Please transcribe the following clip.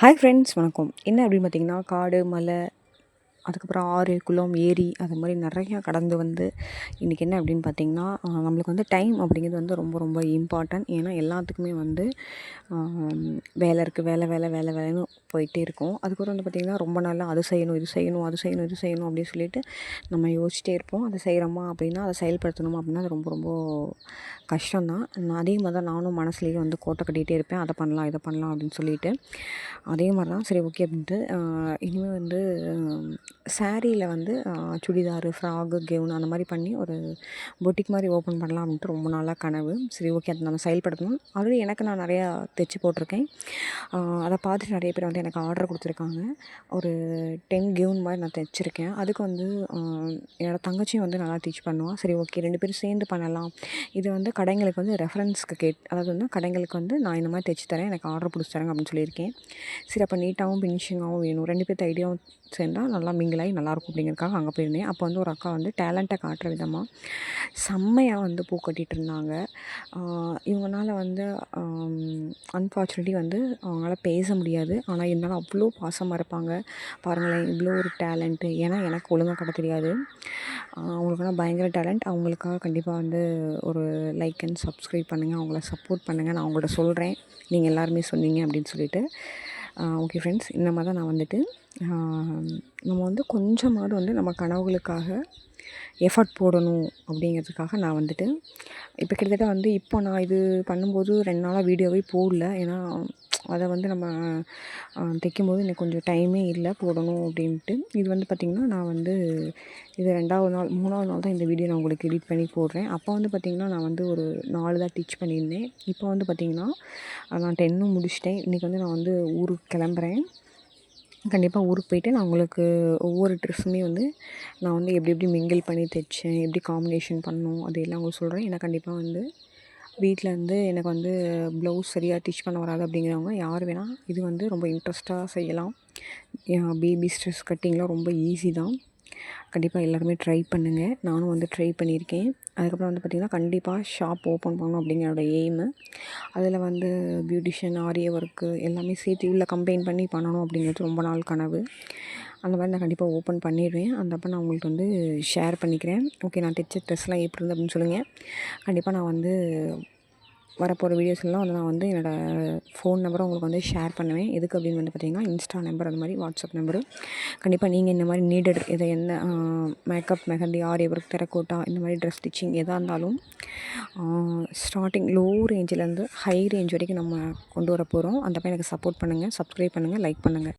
Hi friends வணக்கம். என்ன அப்படின்னு பார்த்தீங்கன்னா காடு மலை அதுக்கப்புறம் ஆறு குளம் ஏரி அது மாதிரி நிறையா கடந்து வந்து இன்றைக்கி என்ன அப்படின்னு பார்த்தீங்கன்னா நம்மளுக்கு வந்து டைம் அப்படிங்கிறது வந்து ரொம்ப ரொம்ப இம்பார்ட்டன்ட் ஏன்னா எல்லாத்துக்குமே வந்து வேலை இருக்குது வேலை வேலை வேலை வேலைன்னு போயிட்டே இருக்கும். அதுக்கப்புறம் வந்து பார்த்திங்கன்னா ரொம்ப நாளாக அது செய்யணும் இது செய்யணும் அது செய்யணும் இது செய்யணும் அப்படின்னு சொல்லிட்டு நம்ம யோசிச்சிட்டே இருப்போம். அதை செய்கிறோமா அப்படின்னா அதை செயல்படுத்தணுமா அப்படின்னா அது ரொம்ப ரொம்ப கஷ்டம்தான். நான் அதே மாதிரி தான் நானும் மனசுலேயே வந்து கோட்டை கட்டிகிட்டே இருப்பேன். அதை பண்ணலாம் இதை பண்ணலாம் அப்படின்னு சொல்லிட்டு. அதே மாதிரி தான் சரி ஓகே அப்படின்ட்டு இனிமேல் வந்து சாரியில் வந்து சுடிதாரு ஃப்ராகு கெவுன் அந்த மாதிரி பண்ணி ஒரு பொட்டிக் மாதிரி ஓப்பன் பண்ணலாம் அப்படின்ட்டு ரொம்ப நாளாக கனவு. சரி ஓகே அதை நம்ம செயல்படுத்தணும். ஆல்ரெடி எனக்கு நான் நிறையா தைச்சி போட்டிருக்கேன். அதை பார்த்துட்டு நிறைய பேர் வந்து எனக்கு ஆர்டர் கொடுத்துருக்காங்க. ஒரு டென் கெவுன் மாதிரி நான் தைச்சிருக்கேன். அதுக்கு வந்து என்னோடய தங்கச்சியும் வந்து நல்லா டீச் பண்ணுவான் சரி ஓகே ரெண்டு பேரும் சேர்ந்து பண்ணலாம். இது வந்து கடைங்களுக்கு வந்து ரெஃபரன்ஸ்க்கு கேட் அதாவது வந்து கடைங்களுக்கு வந்து நான் இந்த மாதிரி தைச்சி தரேன் எனக்கு ஆர்டர் பிடிச்சி தரேன் அப்படின்னு சொல்லியிருக்கேன். சரி அப்போ நீட்டாகவும் ஃபினிஷிங்காகவும் வேணும். ரெண்டு பேர்த்து ஐடியாவும் சேர்ந்தால் நல்லா மிங்கிலாகி நல்லாயிருக்கும் அப்படிங்கிறதுக்காக அங்கே போயிருந்தேன். அப்போ வந்து ஒரு அக்கா வந்து டேலண்ட்டை காட்டுற விதமாக செம்மையாக வந்து பூ கட்டிகிட்டு இருந்தாங்க. இவங்களால வந்து அன்ஃபார்ச்சுனேட்லி வந்து அவங்களால பேச முடியாது. ஆனால் இருந்தாலும் அவ்வளோ பாசமாக இருப்பாங்க. பாருங்களேன் இவ்வளோ ஒரு டேலண்ட்டு ஏன்னா எனக்கு ஒழுங்காக கட்ட தெரியாது. ஆஹ் பயங்கர டேலண்ட் அவங்களுக்காக கண்டிப்பாக வந்து ஒரு லைக் அண்ட் சப்ஸ்கிரைப் பண்ணுங்கள் அவங்கள சப்போர்ட் பண்ணுங்கள் நான் அவங்கள்ட்ட சொல்கிறேன் நீங்கள் எல்லாருமே சொன்னீங்க அப்படின்னு சொல்லிட்டு. ஓகே ஃப்ரெண்ட்ஸ் இந்த மாதிரி தான் நான் வந்துட்டு நம்ம வந்து கொஞ்சமாவது வந்து நம்ம கனவுகளுக்காக எஃபர்ட் போடணும் அப்படிங்கிறதுக்காக நான் வந்துட்டு இப்போ கிட்டத்தட்ட வந்து இப்போ நான் இது பண்ணும்போது ரெண்டு நாளாக வீடியோவே போடல. ஏன்னா அதை வந்து நம்ம தைக்கும்போது எனக்கு கொஞ்சம் டைமே இல்லை போடணும் அப்படின்ட்டு. இது வந்து பார்த்திங்கன்னா நான் வந்து இது ரெண்டாவது நாள் மூணாவது நாள் தான் இந்த வீடியோ நான் உங்களுக்கு எடிட் பண்ணி போடுறேன். அப்போ வந்து பார்த்திங்கன்னா நான் வந்து ஒரு நாலு தான் டீச் பண்ணியிருந்தேன். இப்போ வந்து பார்த்திங்கன்னா நான் டென்னும் முடிச்சிட்டேன். இன்றைக்கி வந்து நான் வந்து ஊருக்கு கிளம்புறேன். கண்டிப்பாக ஊருக்கு போயிட்டு நான் உங்களுக்கு ஒவ்வொரு ட்ரெஸ்ஸுமே வந்து நான் வந்து எப்படி எப்படி மிங்கிள் பண்ணி தைச்சேன் எப்படி காம்பினேஷன் பண்ணணும் அது எல்லாம் உங்களுக்கு சொல்கிறேன் ஏன்னா கண்டிப்பாக வந்து வீட்டில் வந்து எனக்கு வந்து ப்ளவுஸ் சரியாக டிச் பண்ண வராது அப்படிங்கிறவங்க யார் வேணால் இது வந்து ரொம்ப இன்ட்ரெஸ்ட்டாக செய்யலாம். பேபி ஸ்ட்ரெஸ் கட்டிங்லாம் ரொம்ப ஈஸி தான். கண்டிப்பாக எல்லாருமே ட்ரை பண்ணுங்கள் நானும் வந்து ட்ரை பண்ணியிருக்கேன். அதுக்கப்புறம் வந்து பார்த்திங்கன்னா கண்டிப்பாக ஷாப் ஓப்பன் பண்ணணும் அப்படிங்கிறோட எய்மு அதில் வந்து பியூட்டிஷியன் ஆரிய ஒர்க்கு எல்லாமே சேர்த்து உள்ள கம்பைன் பண்ணி பண்ணணும் அப்படிங்கிறது ரொம்ப நாள் கனவு. அந்த மாதிரி நான் கண்டிப்பாக ஓப்பன் பண்ணிடுவேன். அந்த அப்போ நான் உங்களுக்கு வந்து ஷேர் பண்ணிக்கிறேன். ஓகே நான் தைச்ச ட்ரெஸ்லாம் எப்படி இருந்து அப்படின்னு சொல்லுங்கள் கண்டிப்பாக நான் வந்து வரப்போகிற வீடியோஸ்லாம் வந்து நான் வந்து என்னோடய ஃபோன் நம்பரை உங்களுக்கு வந்து ஷேர் பண்ணுவேன். எதுக்கு அப்படின்னு வந்து பார்த்தீங்கன்னா இன்ஸ்டா நம்பர் அந்த மாதிரி வாட்ஸ்அப் நம்பரு கண்டிப்பாக நீங்கள் இந்த மாதிரி நீடட் இதை என்ன makeup mehndi aari work terracotta இந்த மாதிரி ட்ரெஸ் ஸ்டிச்சிங் எதாக இருந்தாலும் ஸ்டார்டிங் லோ ரேஞ்சிலேருந்து ஹை ரேஞ்ச் வரைக்கும் நம்ம கொண்டு வர போகிறோம் அந்த மாதிரி எனக்கு சப்போர்ட் பண்ணுங்கள் சப்ஸ்கிரைப் பண்ணுங்கள் லைக் பண்ணுங்கள்